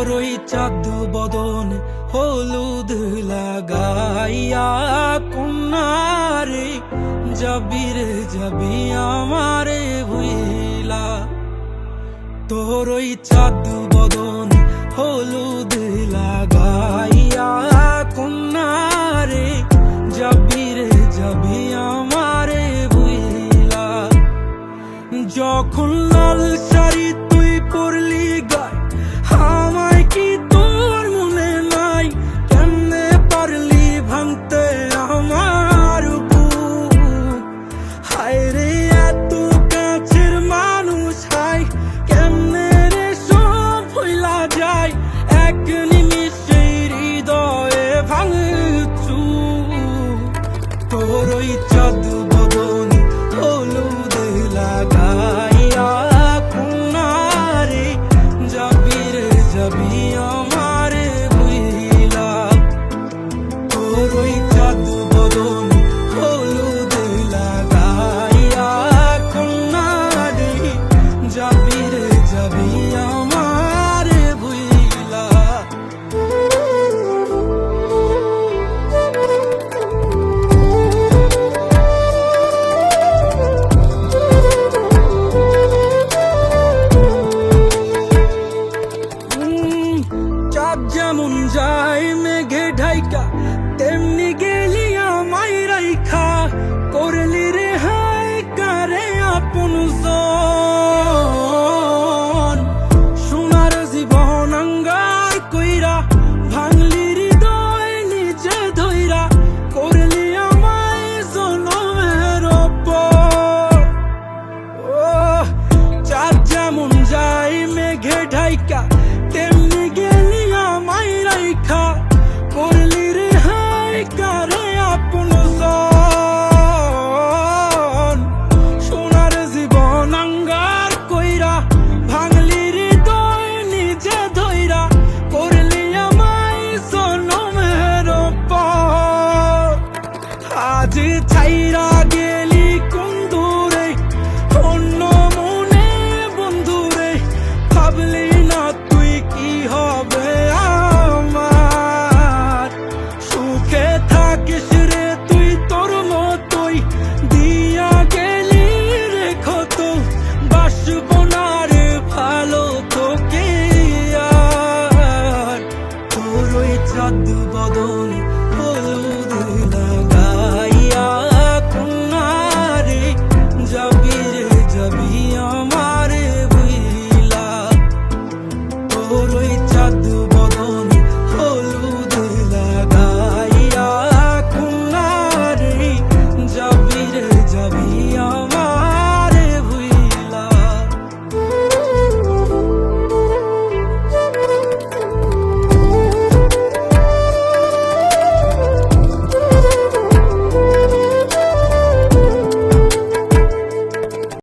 তোরই চাঁদ বদন হলুদ লাগাইয়া কন্যারে জবির রে যাবি আমারে ভুইলা। তোরই চাঁদ বদন হলুদ লাগাইয়া কন্যারে যাবি রে যাবি আমারে ভুইলা। যখন লাল শাড়ি তুই পরলি গায় each other. রাত যেমন যায় মেঘে ঢাইকা তেমনি গেলি আমায় রাইকা আজ ছাইরা গেলি কুন্দুরে অন্য মনে বন্ধুরে ভাবলি